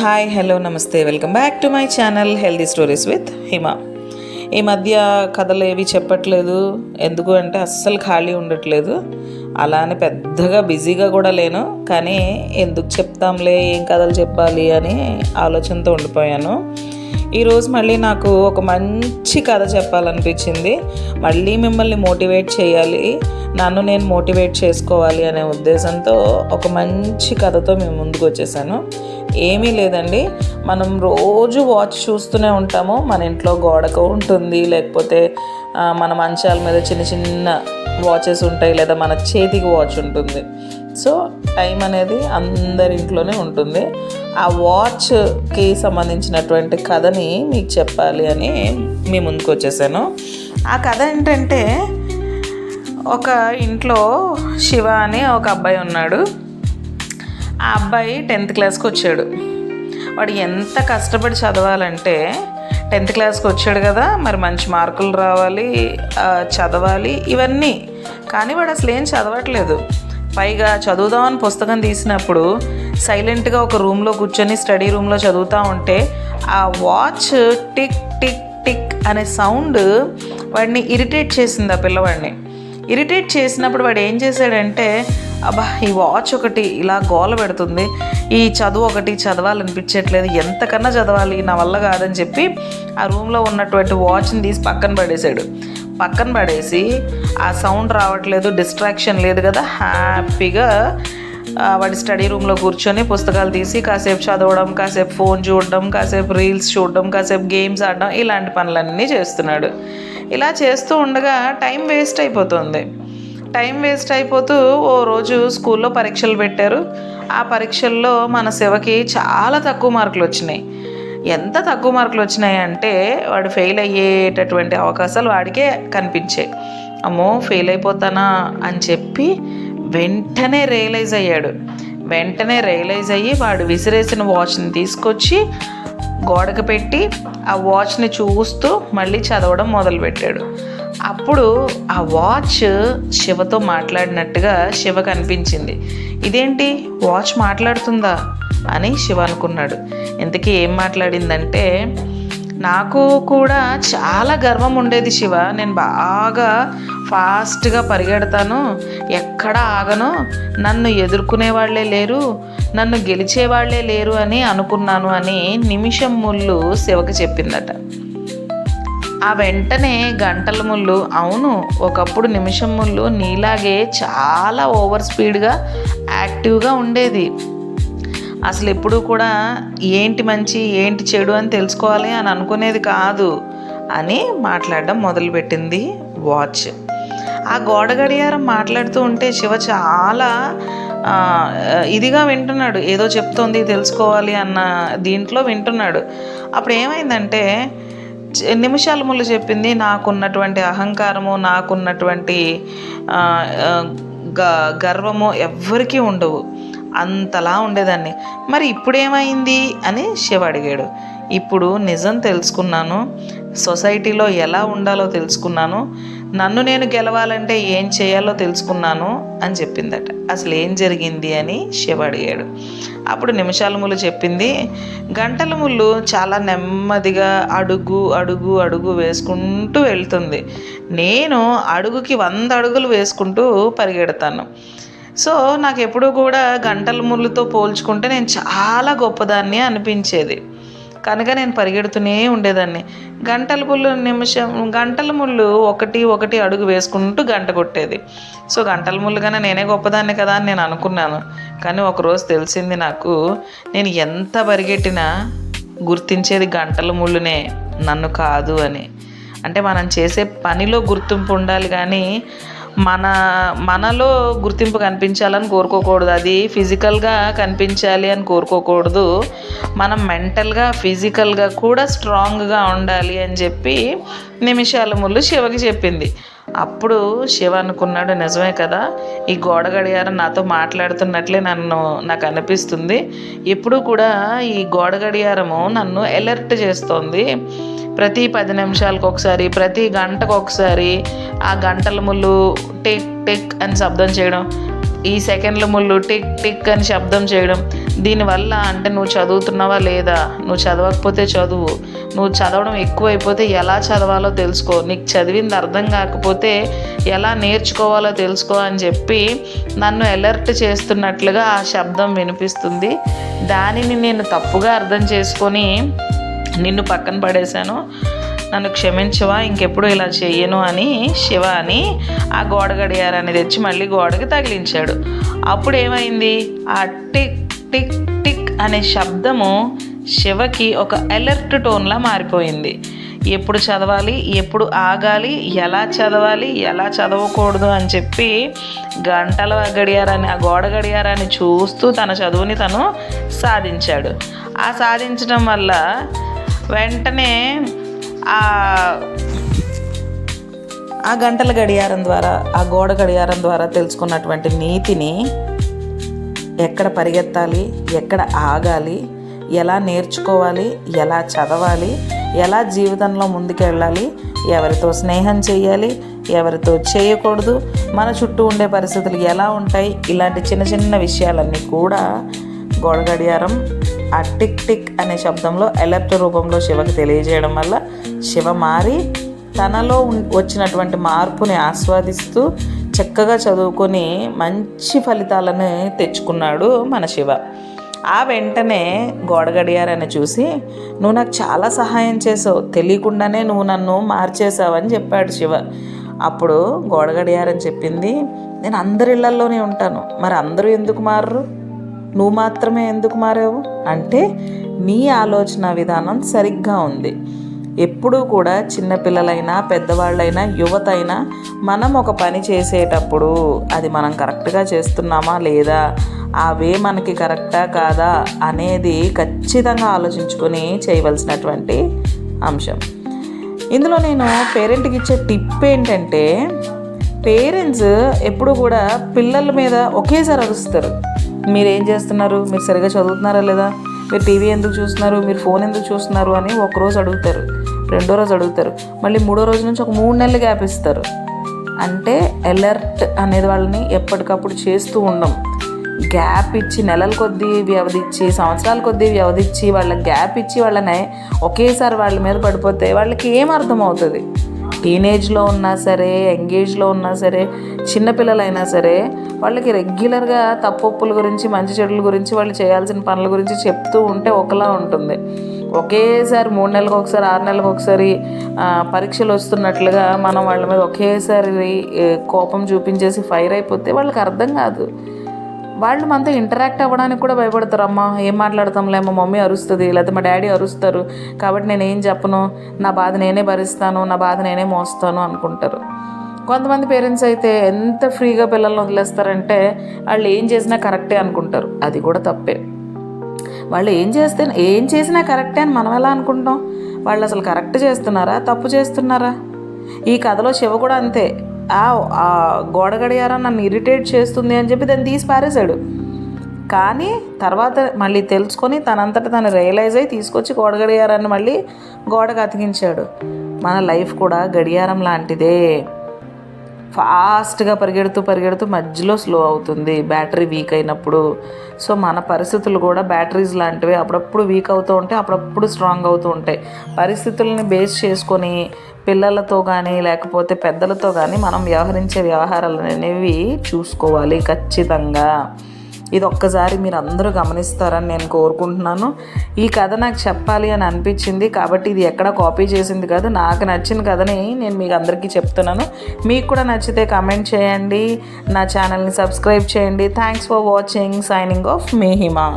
Hi hello namaste. Welcome back to my channel healthy stories with Hima ఈ మధ్య కథలు ఏవి చెప్పట్లేదు. ఎందుకు అంటే అస్సలు ఖాళీ ఉండట్లేదు. అలానే పెద్దగా బిజీగా కూడా లేను. కానీ ఎందుకు చెప్తాంలే ఏం కథలు చెప్పాలి అని ఆలోచనతో ఉండిపోయాను. ఈరోజు మళ్ళీ నాకు ఒక మంచి కథ చెప్పాలనిపించింది. మళ్ళీ మిమ్మల్ని మోటివేట్ చేయాలి. నన్ను నేను మోటివేట్ చేసుకోవాలి అనే ఉద్దేశంతో ఒక మంచి కథతో మేము ముందుకు వచ్చేసాను. ఏమీ లేదండి. మనం రోజు వాచ్ చూస్తూనే ఉంటాము. మన ఇంట్లో గోడకు ఉంటుంది. లేకపోతే మన మంచాల మీద చిన్న చిన్న వాచెస్ ఉంటాయి లేదా మన చేతికి వాచ్ ఉంటుంది. సో టైం అనేది అందరి ఇంట్లోనే ఉంటుంది. ఆ వాచ్కి సంబంధించినటువంటి కథని మీకు చెప్పాలి అని మీ ముందుకు వచ్చేసాను. ఆ కథ ఏంటంటే ఒక ఇంట్లో శివ అనే ఒక అబ్బాయి ఉన్నాడు. ఆ అబ్బాయి టెన్త్ క్లాస్కి వచ్చాడు. వాడు ఎంత కష్టపడి చదవాలంటే టెన్త్ క్లాస్కి వచ్చాడు కదా మరి మంచి మార్కులు రావాలి చదవాలి ఇవన్నీ. కానీ వాడు అసలు ఏం చదవట్లేదు. పైగా చదువుదామని పుస్తకం తీసినప్పుడు సైలెంట్గా ఒక రూమ్లో కూర్చొని స్టడీ రూమ్లో చదువుతూ ఉంటే ఆ వాచ్ టిక్ టిక్ టిక్ అనే సౌండ్ వాడిని ఇరిటేట్ చేసింది ఆ పిల్లవాడిని. ఇరిటేట్ చేసినప్పుడు వాడు ఏం చేశాడంటే అబ్బా ఈ వాచ్ ఒకటి ఇలా గోల పెడుతుంది. ఈ చదువు ఒకటి చదవాలనిపించట్లేదు. ఎంతకన్నా చదవాలి నా వల్ల కాదని చెప్పి ఆ రూమ్లో ఉన్నటువంటి వాచ్ని తీసి పక్కన పడేశాడు. పక్కన పడేసి ఆ సౌండ్ రావట్లేదు డిస్ట్రాక్షన్ లేదు కదా. హ్యాపీగా వాడి స్టడీ రూమ్లో కూర్చొని పుస్తకాలు తీసి కాసేపు చదవడం కాసేపు ఫోన్ చూడడం కాసేపు రీల్స్ చూడడం కాసేపు గేమ్స్ ఆడడం ఇలాంటి పనులన్నీ చేస్తున్నాడు. ఇలా చేస్తూ ఉండగా టైం వేస్ట్ అయిపోతుంది. టైం వేస్ట్ అయిపోతూ ఓ రోజు స్కూల్లో పరీక్షలు పెట్టారు. ఆ పరీక్షల్లో మన శివకి చాలా తక్కువ మార్కులు వచ్చినాయి. ఎంత తక్కువ మార్కులు వచ్చినాయి అంటే వాడు ఫెయిల్ అయ్యేటటువంటి అవకాశాలు వాడికే కనిపించాయి అమ్మో ఫెయిల్ అయిపోతానా అని చెప్పి వెంటనే రియలైజ్ అయ్యాడు. వెంటనే రియలైజ్ అయ్యి వాడు విసిరేసిన వాచ్ని తీసుకొచ్చి గోడకు పెట్టి ఆ వాచ్ని చూస్తూ మళ్ళీ చదవడం మొదలుపెట్టాడు. అప్పుడు ఆ వాచ్ శివతో మాట్లాడినట్టుగా శివ కనిపించింది. ఇదేంటి? వాచ్ మాట్లాడుతుందా? అని శివ అనుకున్నాడు. ఇంతకీ ఏం మాట్లాడిందంటే నాకు కూడా చాలా గర్వం ఉండేది శివ. నేను బాగా ఫాస్ట్గా పరిగెడతాను. ఎక్కడ ఆగను? నన్ను ఎదుర్కొనే వాళ్ళే లేరు. నన్ను గెలిచే వాళ్ళే లేరు అని అనుకున్నాను అని నిమిషం ముళ్ళు శివకి చెప్పిందట. ఆ వెంటనే గంటల ముళ్ళు అవును ఒకప్పుడు నిమిషం ముళ్ళు నీలాగే చాలా ఓవర్ స్పీడ్గా యాక్టివ్గా ఉండేది. అసలు ఎప్పుడు కూడా ఏంటి మంచి ఏంటి చెడు అని తెలుసుకోవాలి అని అనుకునేది కాదు అని మాట్లాడడం మొదలుపెట్టింది వాచ్. ఆ గోడ గడియారం మాట్లాడుతూ ఉంటే శివ చాలా ఇదిగా వింటున్నాడు. ఏదో చెప్తోంది తెలుసుకోవాలి అన్న దీంట్లో వింటున్నాడు. అప్పుడు ఏమైందంటే నిమిషాల ముళ్ళు చెప్పింది నాకున్నటువంటి అహంకారము నాకున్నటువంటి గ- గర్వము ఎవ్వరికీ ఉండవు. అంతలా ఉండేదాన్ని. మరి ఇప్పుడేమైంది? అని శివ అడిగాడు. ఇప్పుడు నిజం తెలుసుకున్నాను. సొసైటీలో ఎలా ఉండాలో తెలుసుకున్నాను. నన్ను నేను గెలవాలంటే ఏం చేయాలో తెలుసుకున్నాను అని చెప్పిందట. అసలు ఏం జరిగింది అని శివ అడిగాడు. అప్పుడు నిమిషాల ముళ్ళు చెప్పింది గంటల ముళ్ళు చాలా నెమ్మదిగా అడుగు అడుగు అడుగు వేసుకుంటూ వెళ్తుంది. నేను అడుగుకి వంద అడుగులు వేసుకుంటూ పరిగెడతాను. సో నాకు ఎప్పుడూ కూడా గంటల ముళ్ళుతో పోల్చుకుంటే నేను చాలా గొప్పదాన్ని అనిపించేది. కనుక నేను పరిగెడుతూనే ఉండేదాన్ని. గంటల ముళ్ళు నిమిషం గంటల ముళ్ళు ఒకటి ఒకటి అడుగు వేసుకుంటూ గంట కొట్టేది. సో గంటల ముళ్ళుగానే నేనే గొప్పదాన్ని కదా అని నేను అనుకున్నాను. కానీ ఒకరోజు తెలిసింది నాకు నేను ఎంత పరిగెట్టినా గుర్తించేది గంటల ముళ్ళునే నన్ను కాదు అని. అంటే మనం చేసే పనిలో గుర్తింపు ఉండాలి కానీ మన మనలో గుర్తింపు కనిపించాలని కోరుకోకూడదు. అది ఫిజికల్గా కనిపించాలి అని కోరుకోకూడదు. మనం మెంటల్గా ఫిజికల్గా కూడా స్ట్రాంగ్గా ఉండాలి అని చెప్పి నిమిషాల ముళ్ళు శివకి చెప్పింది. అప్పుడు శివ అనుకున్నాడు నిజమే కదా ఈ గోడ గడియారం నాతో మాట్లాడుతున్నట్లే నన్ను నాకు అనిపిస్తుంది. ఎప్పుడు కూడా ఈ గోడ గడియారము నన్ను అలర్ట్ చేస్తోంది. ప్రతి పది నిమిషాలకు ఒకసారి ప్రతి గంటకు ఒకసారి ఆ గంటల ముళ్ళు టిక్ టిక్ అని శబ్దం చేయడం ఈ సెకండ్ల ముళ్ళు టిక్ టిక్ అని శబ్దం చేయడం దీనివల్ల అంటే నువ్వు చదువుతున్నావా లేదా? నువ్వు చదవకపోతే చదువు. నువ్వు చదవడం ఎక్కువైపోతే ఎలా చదవాలో తెలుసుకో. నీకు చదివింది అర్థం కాకపోతే ఎలా నేర్చుకోవాలో తెలుసుకో అని చెప్పి నన్ను అలర్ట్ చేస్తున్నట్లుగా ఆ శబ్దం వినిపిస్తుంది. దానిని నేను తప్పుగా అర్థం చేసుకొని నిన్ను పక్కన పడేశాను. నన్ను క్షమించవా ఇంకెప్పుడు ఇలా చెయ్యను అని శివ అని ఆ గోడ గడియారాన్ని తెచ్చి మళ్ళీ గోడకి తగిలించాడు. అప్పుడు ఏమైంది ఆ టిక్ టిక్ టిక్ అనే శబ్దము శివకి ఒక అలర్ట్ టోన్లా మారిపోయింది. ఎప్పుడు చదవాలి ఎప్పుడు ఆగాలి ఎలా చదవాలి ఎలా చదవకూడదు అని చెప్పి గంటల గడియారాన్ని ఆ గోడ గడియారాన్ని చూస్తూ తన చదువుని తను సాధించాడు. ఆ సాధించడం వల్ల వెంటనే ఆ ఆ గంటల గడియారం ద్వారా ఆ గోడ గడియారం ద్వారా తెలుసుకున్నటువంటి నీతిని ఎక్కడ పరిగెత్తాలి ఎక్కడ ఆగాలి ఎలా నేర్చుకోవాలి ఎలా చదవాలి ఎలా జీవితంలో ముందుకెళ్ళాలి ఎవరితో స్నేహం చేయాలి ఎవరితో చేయకూడదు మన చుట్టూ ఉండే పరిస్థితులు ఎలా ఉంటాయి ఇలాంటి చిన్న చిన్న విషయాలన్నీ కూడా గోడ గడియారం ఆ టిక్ టిక్ అనే శబ్దంలో ఎలర్ట్ రూపంలో శివకి తెలియజేయడం వల్ల శివ మారి తనలో వచ్చినటువంటి మార్పుని ఆస్వాదిస్తూ చక్కగా చదువుకొని మంచి ఫలితాలను తెచ్చుకున్నాడు మన శివ. ఆ వెంటనే గోడ చూసి నువ్వు నాకు చాలా సహాయం చేసావు. తెలియకుండానే నువ్వు నన్ను మార్చేసావని చెప్పాడు శివ. అప్పుడు గోడ గడియారం చెప్పింది నేను అందరి ఇళ్ళలోనే ఉంటాను. మరి అందరూ ఎందుకు మారరు? నువ్వు మాత్రమే ఎందుకు మారావు? అంటే నీ ఆలోచన విధానం సరిగ్గా ఉంది. ఎప్పుడూ కూడా చిన్నపిల్లలైనా పెద్దవాళ్ళైనా యువత అయినా మనం ఒక పని చేసేటప్పుడు అది మనం కరెక్ట్గా చేస్తున్నామా లేదా ఆ వే మనకి కరెక్టా కాదా అనేది ఖచ్చితంగా ఆలోచించుకొని చేయవలసినటువంటి అంశం. ఇందులో నేను పేరెంట్కి ఇచ్చే టిప్ ఏంటంటే పేరెంట్స్ ఎప్పుడు కూడా పిల్లల మీద ఒకేసారి అరుస్తారు. మీరు ఏం చేస్తున్నారు? మీరు సరిగా చదువుతున్నారా లేదా? మీరు టీవీ ఎందుకు చూస్తున్నారు? మీరు ఫోన్ ఎందుకు చూస్తున్నారు? అని ఒక రోజు అడుగుతారు. రెండో రోజు అడుగుతారు. మళ్ళీ మూడో రోజు నుంచి ఒక మూడు నెలలు గ్యాప్ ఇస్తారు. అంటే అలర్ట్ అనేది వాళ్ళని ఎప్పటికప్పుడు చేస్తూ ఉండం. గ్యాప్ ఇచ్చి నెలల కొద్దీ వ్యవధి ఇచ్చి సంవత్సరాల కొద్దీ వ్యవధి ఇచ్చి వాళ్ళ గ్యాప్ ఇచ్చి వాళ్ళని ఒకేసారి వాళ్ళ మీద పడిపోతే వాళ్ళకి ఏం అర్థమవుతుంది? టీనేజ్లో ఉన్నా సరే ఎంగేజ్లో ఉన్నా సరే చిన్నపిల్లలైనా సరే వాళ్ళకి రెగ్యులర్గా తప్పొప్పుల గురించి మంచి చెడుల గురించి వాళ్ళు చేయాల్సిన పనుల గురించి చెప్తూ ఉంటే ఒకలా ఉంటుంది. ఒకేసారి మూడు నెలలకు ఒకసారి ఆరు నెలలకు ఒకసారి పరీక్షలు వస్తున్నట్లుగా మనం వాళ్ళ మీద ఒకేసారి కోపం చూపించేసి ఫైర్ అయిపోతే వాళ్ళకి అర్థం కాదు. వాళ్ళు మనతో ఇంటరాక్ట్ అవ్వడానికి కూడా భయపడతారు. అమ్మ ఏం మాట్లాడతాంలే మా మమ్మీ అరుస్తుంది లేకపోతే మా డాడీ అరుస్తారు. కాబట్టి నేను ఏం చెప్పను? నా బాధ నేనే భరిస్తాను నా బాధ నేనే మోస్తాను అనుకుంటారు. కొంతమంది పేరెంట్స్ అయితే ఎంత ఫ్రీగా పిల్లల్ని వదిలేస్తారంటే వాళ్ళు ఏం చేసినా కరెక్టే అనుకుంటారు. అది కూడా తప్పే. వాళ్ళు ఏం చేస్తే ఏం చేసినా కరెక్టే అని మనం ఎలా అనుకుంటాం? వాళ్ళు అసలు కరెక్ట్ చేస్తున్నారా? తప్పు చేస్తున్నారా? ఈ కథలో శివ కూడా అంతే. ఆ ఆ గోడ గడియారం నన్ను ఇరిటేట్ చేస్తుంది అని చెప్పి దాన్ని తీసి పారేశాడు. కానీ తర్వాత మళ్ళీ తెలుసుకొని తనంతట తను రియలైజ్ అయ్యి తీసుకొచ్చి గోడ గడియారాన్ని మళ్ళీ గోడకు అతికించాడు. మన లైఫ్ కూడా గడియారం లాంటిదే. ఫాస్ట్గా పరిగెడుతూ పరిగెడుతూ మధ్యలో స్లో అవుతుంది. బ్యాటరీ వీక్ అయినప్పుడు. సో మన పరిస్థితులు కూడా బ్యాటరీస్ లాంటివి. అప్పుడప్పుడు వీక్ అవుతూ ఉంటాయి అప్పుడప్పుడు స్ట్రాంగ్ అవుతూ ఉంటాయి. పరిస్థితుల్ని బేస్ చేసుకొని పిల్లలతో కానీ లేకపోతే పెద్దలతో కానీ మనం వ్యవహరించే వ్యవహారాలు అనేవి చూసుకోవాలి ఖచ్చితంగా. ఇది ఒక్కసారి మీరు అందరూ గమనిస్తారని నేను కోరుకుంటున్నాను. ఈ కథ నాకు చెప్పాలి అని అనిపించింది కాబట్టి ఇది ఎక్కడ కాపీ చేసింది కాదు నాకు నచ్చిన కథని నేను మీకు అందరికీ చెప్తున్నాను. మీకు కూడా నచ్చితే కమెంట్ చేయండి. నా ఛానల్ని సబ్స్క్రైబ్ చేయండి. Thanks for watching signing off Mahima